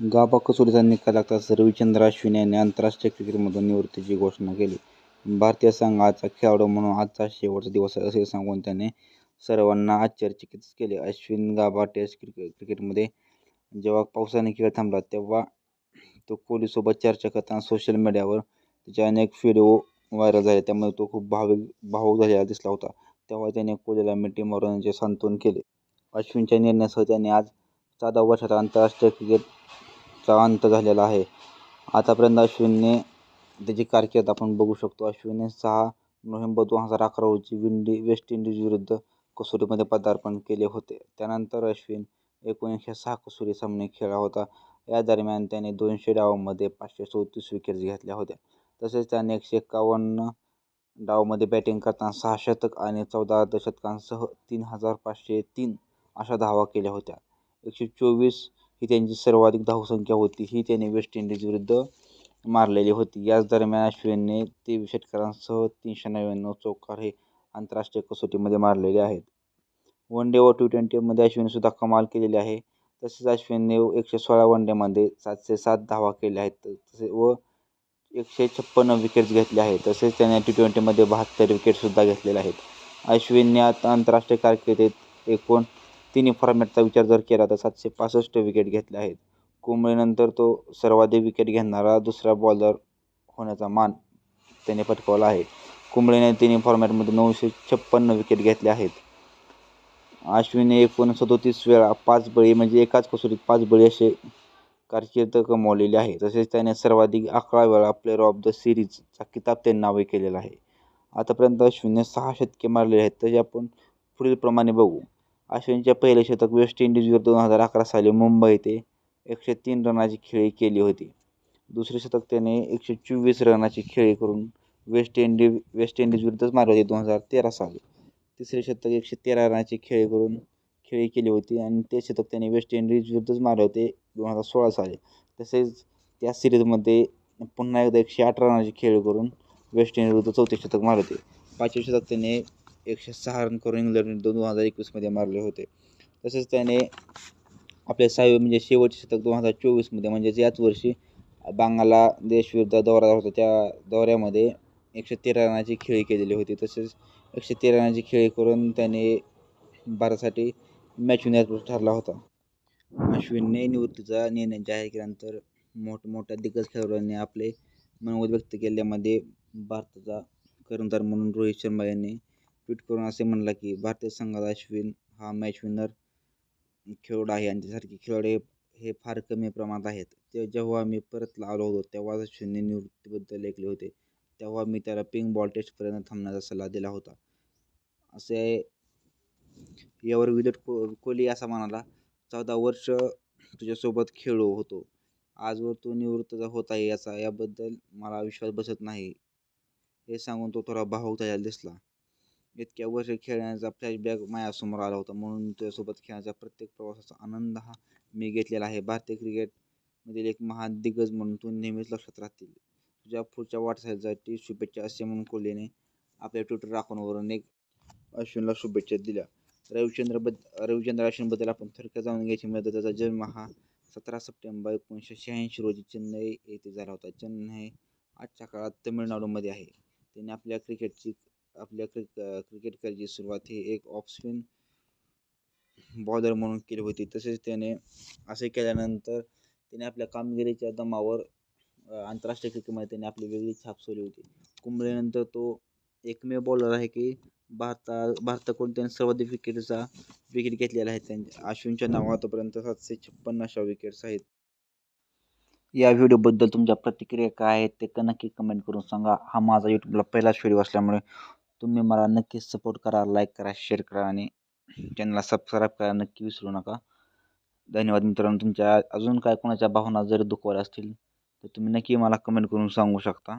गाबा कसोटीचा निकाल लागताच रविचंद्र अश्विन यांनी आंतरराष्ट्रीय क्रिकेटमधून निवृत्तीची घोषणा केली. भारतीय संघाचा खेळाडू म्हणून आजचा शेवटचा दिवस आहे असे सांगून त्याने सर्वांना आश्चर्यचकित केले. अश्विन गाबा टेस्ट क्रिकेटमध्ये जेव्हा पावसाने खेळ थांबला तेव्हा तो कोहलीसोबत चर्चा करताना सोशल मीडियावर त्याचे अनेक व्हिडिओ व्हायरल झाले. त्यामुळे तो खूप भावुक झालेला दिसला होता. तेव्हा त्याने कोहलीला मिठी मारून त्याचे सांत्वन केले. अश्विनच्या निर्णयासह त्याने आज चौदा वर्षात आंतरराष्ट्रीय क्रिकेटचा अंत झालेला आहे. आतापर्यंत अश्विनने त्याची कारकीर्द आपण बघू शकतो. अश्विनने सहा नोव्हेंबर दोन हजार अकरा रोजी विंडी वेस्ट इंडीजविरुद्ध कसोटीमध्ये पदार्पण केले होते. त्यानंतर अश्विन एकोणीसशे सहा कसोटी सामने खेळला होता. या दरम्यान त्याने दोनशे डावांमध्ये पाचशे चौतीस विकेट्स घेतल्या होत्या. तसेच त्याने एकशे एकावन्न डावमध्ये बॅटिंग करताना सहा शतक आणि चौदा अर्धशतकांसह तीन हजार पाचशे तीन अशा धावा केल्या होत्या. एकशे चोवीस ही त्यांची सर्वाधिक धावसंख्या होती. ही त्याने वेस्ट इंडिजविरुद्ध मारलेली होती. याच दरम्यान अश्विनने तेवीस षटकारांसह तीनशे नव्याण्णव चौकार हे आंतरराष्ट्रीय कसोटीमध्ये मारलेले आहेत. वन डे व टी-ट्वेंटीमध्ये अश्विनसुद्धा कमाल केलेली आहे. तसेच अश्विनने एकशे सोळा वन डेमध्ये सातशे सात धावा केल्या आहेत तसे व एकशे छप्पन्न विकेट्स घेतल्या आहेत. तसेच त्याने टी-ट्वेंटीमध्ये बहात्तर विकेटसुद्धा घेतलेल्या आहेत. अश्विनने आता आंतरराष्ट्रीय कारकिर्दीत एकूण तिन्ही फॉर्मॅटचा विचार जर केला तर सातशे पासष्ट विकेट घेतल्या आहेत. कुंबळेनंतर तो सर्वाधिक विकेट घेणारा दुसरा बॉलर होण्याचा मान त्याने पटकावला आहे. कुंबळेने तिन्ही फॉर्मॅटमध्ये नऊशे छप्पन्न विकेट घेतले आहेत. अश्विनने एकूण सदोतीस वेळा पाच बळी म्हणजे एकाच कसोटीत पाच बळी असे कारकीर्द कमावलेली आहे. तसेच त्याने सर्वाधिक अकरा वेळा प्लेयर ऑफ द सिरीजचा किताब त्यांनी नावे केलेला आहे. आतापर्यंत अश्विनने सहा शतके मारलेली आहेत. तसे आपण पुढीलप्रमाणे बघू. अश्विनच्या पहिले शतक वेस्ट इंडिजवर दोन हजार अकरा साली मुंबई येथे एकशे तीन रनाची खेळी केली होती. दुसरे शतक त्याने एकशे चोवीस रनाची खेळी करून वेस्ट इंडिज वेस्ट इंडिजविरुद्धच मारली होती दोन हजार तेरा साली. तिसरे शतक एकशे तेरा रनाची खेळी करून खेळी केली होती आणि ते शतक त्याने वेस्ट इंडिजविरुद्धच मारले होते दोन हजार सोळा साली. तसेच त्या सिरीजमध्ये पुन्हा एकदा एकशे आठ रनाची खेळी करून वेस्ट इंडिजविरुद्ध चौथे शतक मारले होते. पाचवे शतक त्याने एकशे सहा रन करून इंग्लंडने दोन हजार एकवीसमध्ये मारले होते. तसेच त्याने आपले सहावे म्हणजे शेवटचे शतक दोन हजार चोवीसमध्ये म्हणजेच याच वर्षी बांगलादेशविरुद्ध दौरा होता त्या दौऱ्यामध्ये एकशे तेरा रनाची खेळी केलेली होती. तसेच एकशे तेरा रनाची खेळी करून त्याने भारतासाठी मॅच विनर ठरला होता. अश्विनने निवृत्तीचा निर्णय जाहीर केल्यानंतर मोठमोठ्या दिग्गज खेळाडूंनी आपले मनोगत व्यक्त केल्यामध्ये भारताचा कर्णधार म्हणून रोहित शर्मा यांनी ट्विट करून असे म्हणला की, भारतीय संघात अश्विन हा मॅच विनर खेळाडू आहे आणि त्यासारखे खेळाडू हे फार कमी प्रमाणात आहेत. ते जेव्हा मी परत आलो होतो तेव्हाच अश्विनने निवृत्तीबद्दल ऐकले होते. तेव्हा मी त्याला पिंक बॉल टेस्टपर्यंत थांबण्याचा सल्ला दिला होता. असे यावर विराट कोहली असा म्हणाला, चौदा वर्ष तुझ्यासोबत खेळू होतो. आजवर तो निवृत्त होत आहे याचा याबद्दल मला विश्वास बसत नाही. हे सांगून तो थोडा भावुक त्याला दिसला. इतक्या वर्ष खेळण्याचा फ्लॅशबॅक माझ्यासमोर आला होता. म्हणून त्यासोबत खेळण्याचा प्रत्येक प्रवासाचा आनंद हा मी घेतलेला आहे. भारतीय क्रिकेटमधील एक महान दिग्गज म्हणून तू नेहमीच लक्षात राहतील तुझ्या पुढच्या वाटचालीसाठी शुभेच्छा असे म्हणून कोहलीने आपल्या ट्विटर अकाउंटवरून अश्विनला शुभेच्छा दिल्या. रविचंद्र अश्विनबद्दल आपण थोडक्यात जाणून घ्यायची म्हणलं तर त्याचा जन्म हा सतरा सप्टेंबर एकोणीसशे शहाऐंशी रोजी चेन्नई येथे झाला होता. चेन्नई आजच्या काळात तामिळनाडूमध्ये आहे. त्याने आपल्या क्रिकेटची आपल्या क्रिकेट करिअरची सुरुवात ही एक ऑफस्पिन बॉलर म्हणून केली होती. तसेच त्याने असे केल्यानंतर त्याने आपल्या कामगिरीच्या दमावर आंतरराष्ट्रीय क्रिकेटमध्ये त्याने आपली वेगळी छाप सोडली होती. कुंबळेनंतर तो एकमेव बॉलर आहे की भारता भारताकडून त्याने सर्वाधिक विकेट घेतलेला आहे त्यांच्या अश्विनच्या नावा आतापर्यंत सातशे छप्पन्न अशा विकेट्स आहेत. या व्हिडिओबद्दल तुमच्या प्रतिक्रिया काय आहेत ते नक्की कमेंट करून सांगा. हा माझा यूट्यूबला पहिलाच व्हिडिओ असल्यामुळे तुम्ही मला नक्कीच सपोर्ट करा, लाईक करा, शेअर करा आणि चॅनलला सबस्क्राईब करा नक्की विसरू नका. धन्यवाद मित्रांनो. तुमच्या अजून काय कोणाच्या भावना जर दुखवल्या असतील तर तुम्ही नक्की मला कमेंट करून सांगू शकता.